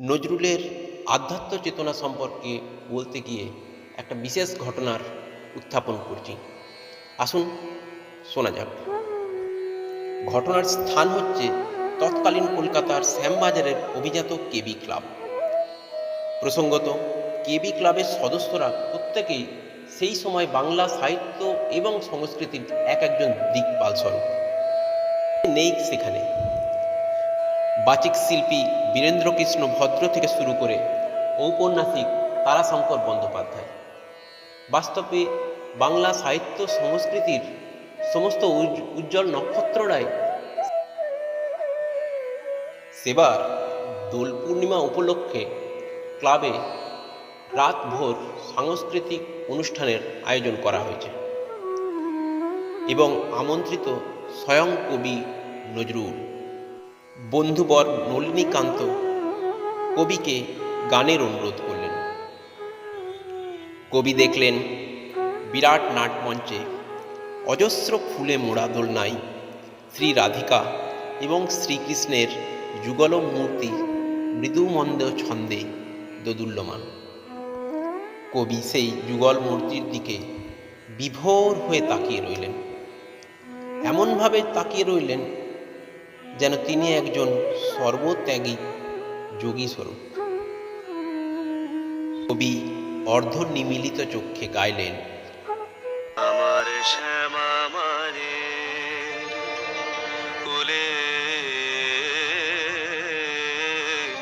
নজরুলের আধ্যাত্ম চেতনা সম্পর্কে বলতে গিয়ে একটা বিশেষ ঘটনার উত্থাপন করছি। আসুন শোনা যাক। ঘটনার স্থান হচ্ছে তৎকালীন কলকাতার শ্যামবাজারের অভিজাত কেবি ক্লাব। প্রসঙ্গত, কেবি ক্লাবের সদস্যরা প্রত্যেকেই সেই সময় বাংলা সাহিত্য এবং সংস্কৃতির এক একজন দিকপাল স্বরূপ। নেই সেখানে। বাচিক শিল্পী বীরেন্দ্রকৃষ্ণ ভদ্র থেকে শুরু করে ঔপন্যাসিক তারাশঙ্কর বন্দ্যোপাধ্যায়। বাস্তবে বাংলা সাহিত্য সংস্কৃতির সমস্ত উজ- উজ্জ্বল নক্ষত্ররাই সেবার দোল পূর্ণিমা উপলক্ষে ক্লাবে রাত ভোর সাংস্কৃতিক অনুষ্ঠানের আয়োজন করা হয়েছে এবং আমন্ত্রিত স্বয়ং কবি নজরুল। বন্ধুবর নলিনীকান্ত কবিকে গানের অনুরোধ করলেন। কবি দেখলেন, বিরাট নাটমঞ্চে অজস্র ফুলে মোড়া দোলনায় শ্রী রাধিকা এবং শ্রীকৃষ্ণের যুগল মূর্তি মৃদুমন্দ ছন্দে দোদুল্যমান। কবি সেই যুগল মূর্তির দিকে বিভোর হয়ে তাকিয়ে রইলেন। এমনভাবে তাকিয়ে রইলেন যেন তিনি একজন সর্বত্যাগী যোগী স্বরূপ। কবি অর্ধ নিমিলিত চক্ষে গাইলেন, আমার শ্যামা মারে কুলে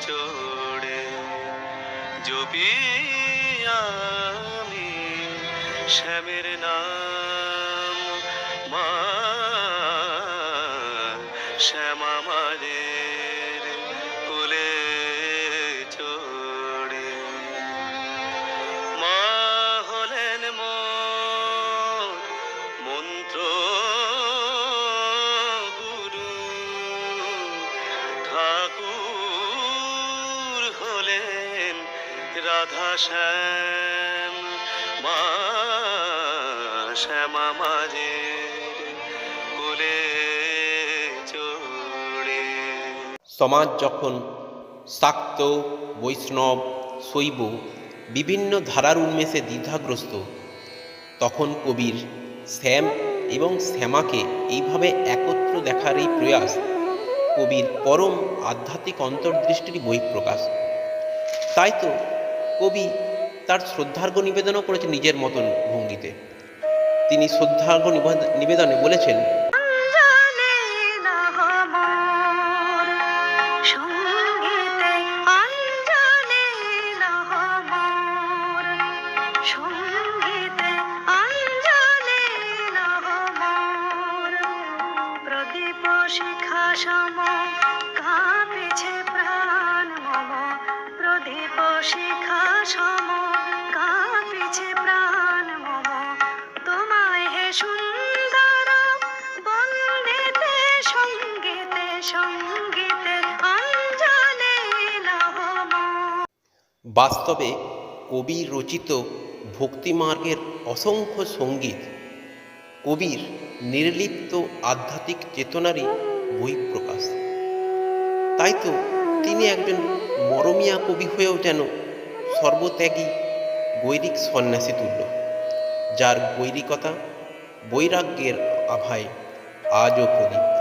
চড়ে জপি আমি শ্যামের নাম মারে কুলে চড়ে। মা হলেন মন্ত্র গুরু। ঠাকুর হলেন রাধা শ্যাম। মা শ্যামা মাঝে সমাজ যখন শাক্ত, বৈষ্ণব, শৈব, বিভিন্ন ধারার উন্মেষে দ্বিধাগ্রস্ত, তখন কবির শ্যাম এবং শ্যামাকে এইভাবে একত্র দেখার এই প্রয়াস কবির পরম আধ্যাত্মিক অন্তর্দৃষ্টির বহিঃপ্রকাশ। তাই তো কবি তার শ্রদ্ধার্ঘ নিবেদনও করেছেন নিজের মতন ভঙ্গিতে। তিনি শ্রদ্ধার্ঘ নিবেদ- নিবেদনে বলেছেন শিখা সম প্রাণ মম। প্রদীপ শিখা সম প্রাণ মম। তোমায় হে সুন্দর, বন্দেতে, সঙ্গীতে সঙ্গীতে নহম বাস্তবে কবি রচিত ভক্তিমার্গের অসংখ্য সংগীত কবির নির্লিপ্ত আধ্যাত্মিক চেতনারই বই প্রকাশ। তাই তো তিনি একজন মরমিয়া কবি হয়েও যেন সর্বত্যাগী গৈরিক সন্ন্যাসী তুল্য, যার গৈরিকতা বৈরাগ্যের আভায় আজও প্রদীপ্ত।